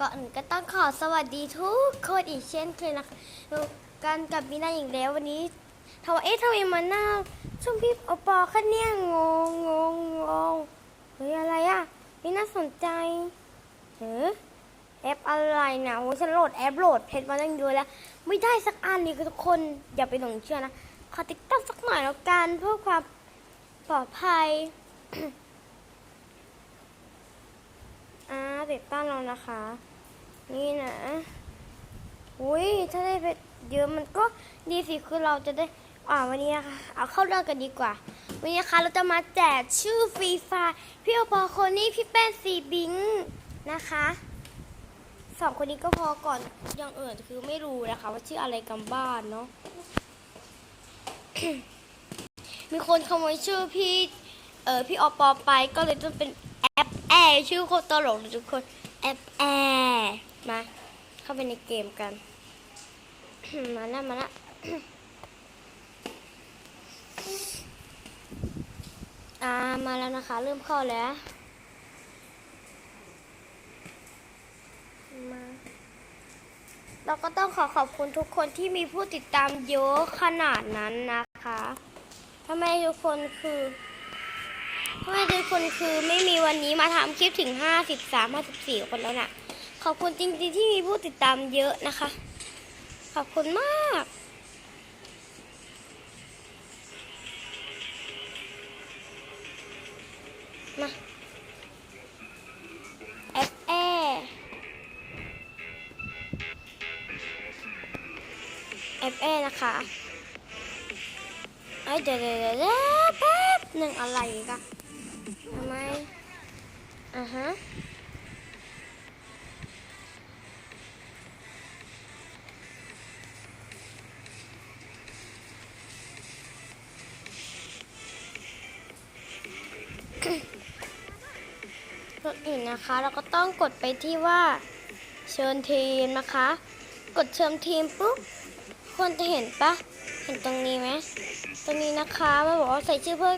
ก่อนก็ต้องขอสวัสดีทุกคนอีกเช่นเคยนะคะกันกับมีนาอีกแล้ววันนี้ทว่าเอ๊ะทำไมาหน้าช่วงพี่โอปอคะเนี่ยงงงงงงเฮ้ยอะไรอะม่น่าสนใจเฮ้อแอปอะไรนะโอ้ฉันโหลดแอปโหลดเพจมาตั้งเยอะแล้ว ไม่ได้สักอันเลยทุกคนอย่าไปหลงเชื่อนะขอติ๊กต๊อกสักหน่อยแล้วกันเพื่อความปลอดภัย อ่าติดตั้งแล้วนะคะ นี่นะอุ้ยถ้าได้ไปเยอะมันก็ดีสิคือเราจะได้อ่าวันนี้นะคะเอาเข้าเรื่องกันดีกว่า วันนี้นะคะเราจะมาแจกชื่อฟรีไฟพี่โอปอคนนี้พี่แป้นซีบิงนะคะสองคนนี้ก็พอก่อนอย่างอื่นคือไม่รู้นะคะ ว่าชื่ออะไรกันบ้านเนาะมีคนขโมยชื่อพี่เออพี่อปอไปก็เลยต้องเป็น ร์ชื่อโคตรตลกทุกคนแอปแอร์มาเข้าไปในเกมกัน มาละมาละอ่ามาแล้วนะคะ เริ่มเข้าแล้วมาเราก็ต้องขอขอบคุณทุกคนที่มีผู้ติดตามเยอะขนาดนั้นนะคะทำไมทุกคนคือ ทำไมทุกคนคือไม่มีวันนี้มาทำคลิปถึง53 54คนแล้วน่ะ ขอบคุณจริงๆที่มีผู้ติดตามเยอะนะคะ ขอบคุณมากมาเอฟเอเอฟเอนะคะเอ้เดี๋ยวเดี๋ยวเดี๋ยวแป๊บหนึ่งอะไรกัน อื่นนะคะ เราก็ต้องกดไปที่ว่าเชิญทีมนะคะ กดเชิญทีมปุ๊บคนจะเห็นปะเห็นตรงนี้ไหมตรงนี้นะคะมันบอกว่าใส่ชื่อเพื่อ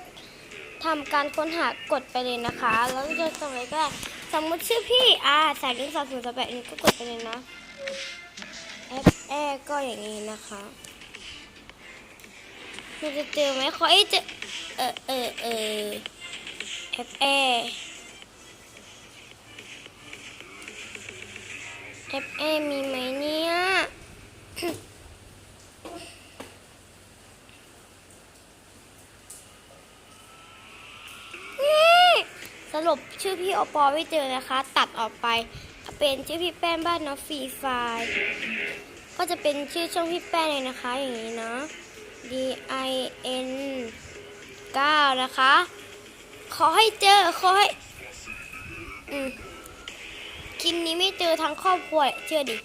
ทำการค้นหากดไปเลยนะคะ แล้วจะส่งเลยก็ได้สมมติชื่อพี่อาใส่ลิงก์สามศูนย์สแปดนี้ก็กดไปเลยนะแอปแอก็อย่างนี้นะคะมันจะเจอไหมขอไอ้เจอเออเออเออแอปแอ เอฟเอมีไหมเนี่ยนี่สรุปชื่อพี่โอปอไม่เจอนะคะ ตัดออกไปเป็นชื่อพี่แป้นบ้านน้องฟรีไฟก็จะเป็นชื่อช่องพี่แป้นเลยนะคะ อย่างนี้เนาะ D I N 9 นะคะ ขอให้เจอ ขอให้ อืม กินนี้ไม่เจอทั้งครอบครัวเชื่อดิ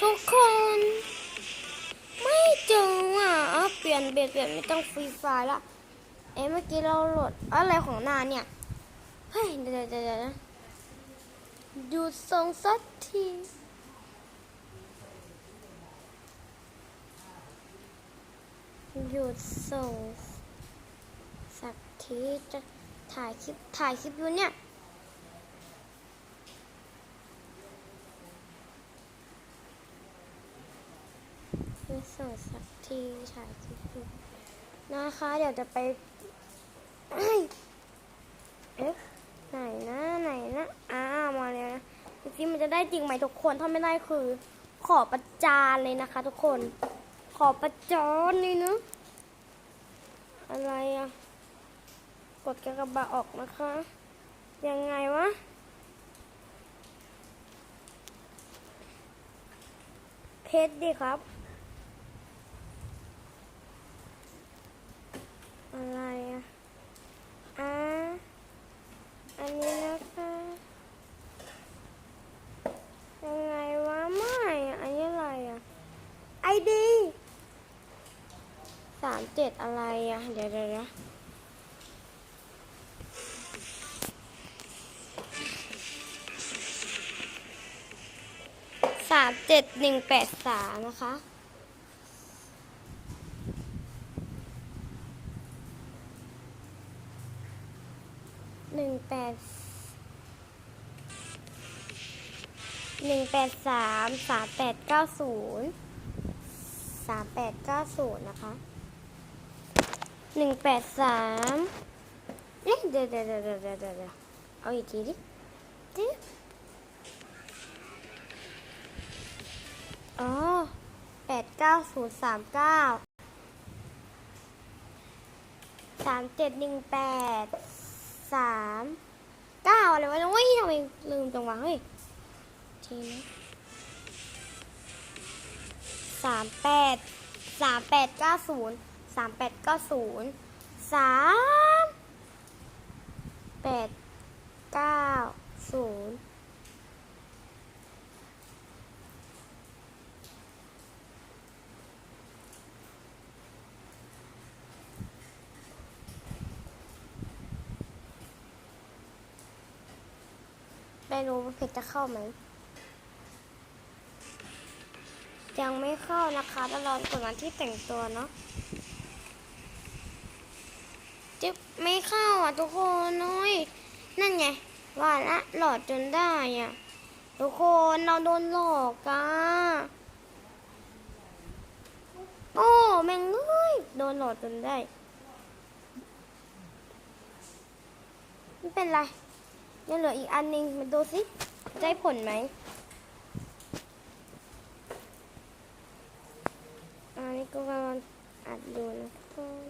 ทุกคน ไม่เจออะเปลี่ยนเปลี่ยนเปลี่ยนไม่ต้องฟรีไฟล์ละเอ๊ะเมื่อกี้เราโหลดอะไรของนาเนี่ยเฮ้ยเดี๋ยวเดี๋ยวเดี๋ยวนะหยุดส่งสักทีหยุดส่งสักทีจะถ่ายคลิปถ่ายคลิปอยู่เนี่ย ส่งสักทีถ่ายคลิปนะคะ เดี๋ยวจะไปเอ๊ะไหนนะไหนนะอ้ามาแล้วนะดูสิมันจะได้จริงไหมทุกคนถ้าไม่ได้คือ ขอประจานเลยนะคะ ทุกคน ขอประจานเลยนะอะไรอะกดกระบะออกนะคะ ยังไงวะเพชรดีครับ อะไรอะ อ่า อันนี้นะคะ ยังไงวะ ไม่อะอันนี้อะไรอะ ไอ ดีสามเจ็ดอะไรอะ เดี๋ยวเดี๋ยวนะสามเจ็ดหนึ่งแปดสามนะคะหนึ่งแปดหนึ่งแปดสามสามแปดเก้าศูนย์ สามแปดเก้าศูนย์นะคะหนึ่งแปดสามเอ๊ะเดี๋ยวเดี๋ยวเดี๋ยวเดี๋ยวเดี๋ยวเดี๋ยวเอาอีกทีดิดิอ๋อแปดเก้าศูนย์สามเก้าสามเจ็ดหนึ่งแปดสามเก้าอะไรวะเฮ้ยทำไมลืมจังวะเฮ้ยทีนะ สามแปดสามแปดเก้าศูนย์สามแปดเก้าศูนย์สามแปดเก้าศูนย์ไม่รู้ว่าเพจจะเข้าไหม ยังไม่เข้านะคะตลอดกดวันที่แต่งตัวเนาะจะไม่เข้าอะทุกคนน้อยนั่นไงว่าละหลอดจนได้อะทุกคนเราโดนหลอกอะโอ้แม่งเอ้ยโดนหลอกจนได้ไม่เป็นไรยังเหลืออีกอันหนึงมาดูสิได้ผลไหม อันนี้ ก็กำลังอัดอยู่นะทุกคน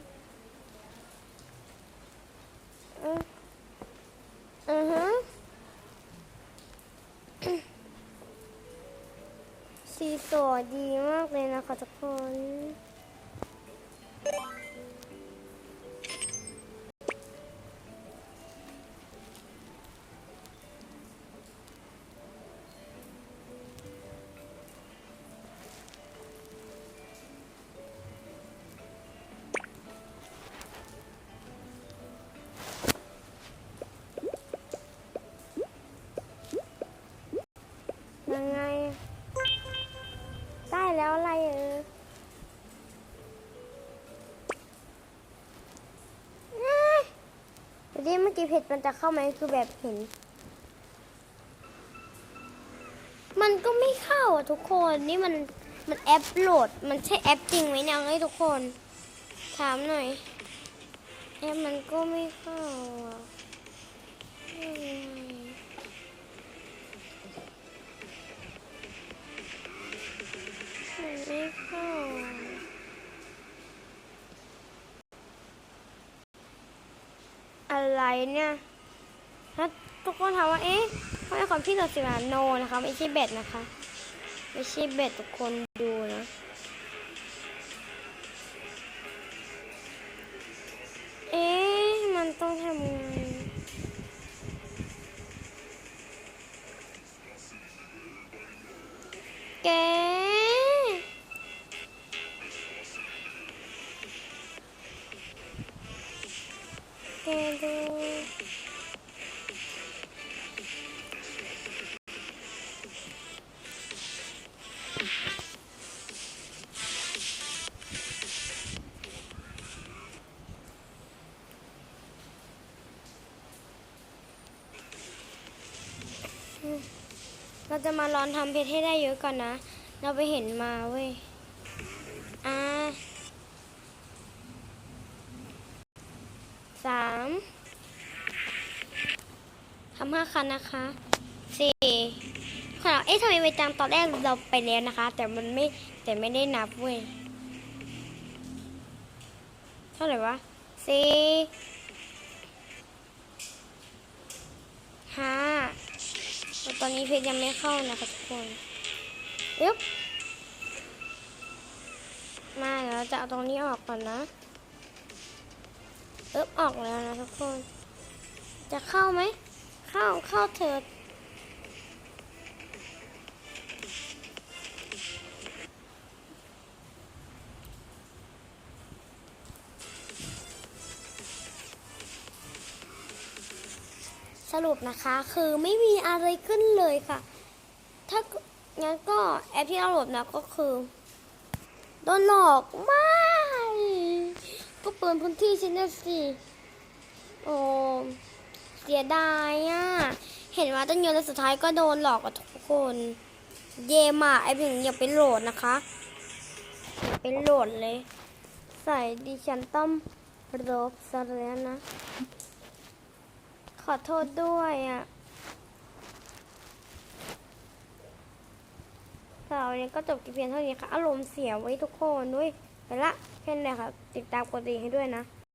อืออือฮึสีสวยดีมากเลยนะคะทุกคน ตีเมื่อกี้เพจมันจะเข้าไหมคือแบบเห็น มันก็ไม่เข้าอะทุกคนนี่มันมันแอปโหลด มันใช่แอปจริงไหมเนี่ยให้ทุกคน ถามหน่อยแอปมันก็ไม่เข้าอะ เนี่ยถ้าทุกคนถามว่าเอ๊ะทำไมของพี่เหลือสิบาโนนะคะ ไม่ใช่เบ็ดนะคะ ไม่ใช่เบ็ดทุกคนดูนะ จะมาลองทำเพชรให้ได้เยอะก่อนนะ เราไปเห็นมาเว้ย อ่าสามทำห้าคันนะคะสี่ขนาดเอ๊ะทำไมไปจำตอนแรกเราไปแล้วนะคะ แต่มันไม่แต่ไม่ได้นับเว้ย เท่าไหร่วะสี่ห้า ต่ตอนนี้เพชรยังไม่เข้านะคะทุกคนยึบมาเดี๋ยวเราจะเอาตรงนี้ออกก่อนนะเอิบออกแล้วนะทุกคน จะเข้าไหม เข้าเข้าเถิด สรุปนะคะคือไม่มีอะไรขึ้นเลยค่ะ ถ้างั้นก็แอปที่เราโหลดนะก็คือโดนหลอกไม่ก็เปิดพื้นที่ฉันนะสิโอ้เสียดายอะ เห็นว่าตั้งเยอะแล้วสุดท้ายก็โดนหลอกกับทุกคน เย่มาไอ้ผิงอย่าไปโหลดนะคะอย่าไปโหลดเลย ใส่ดิฉันต้องรบซะแล้วนะ ขอโทษด้วยอะสำหรับวันนี้ก็จบกิเพียงเท่านี้ค่ะ อารมณ์เสียไว้ทุกคนด้วย ไปละแค่นี้นแหลยค่ะ ติดตามกดติให้ด้วยนะ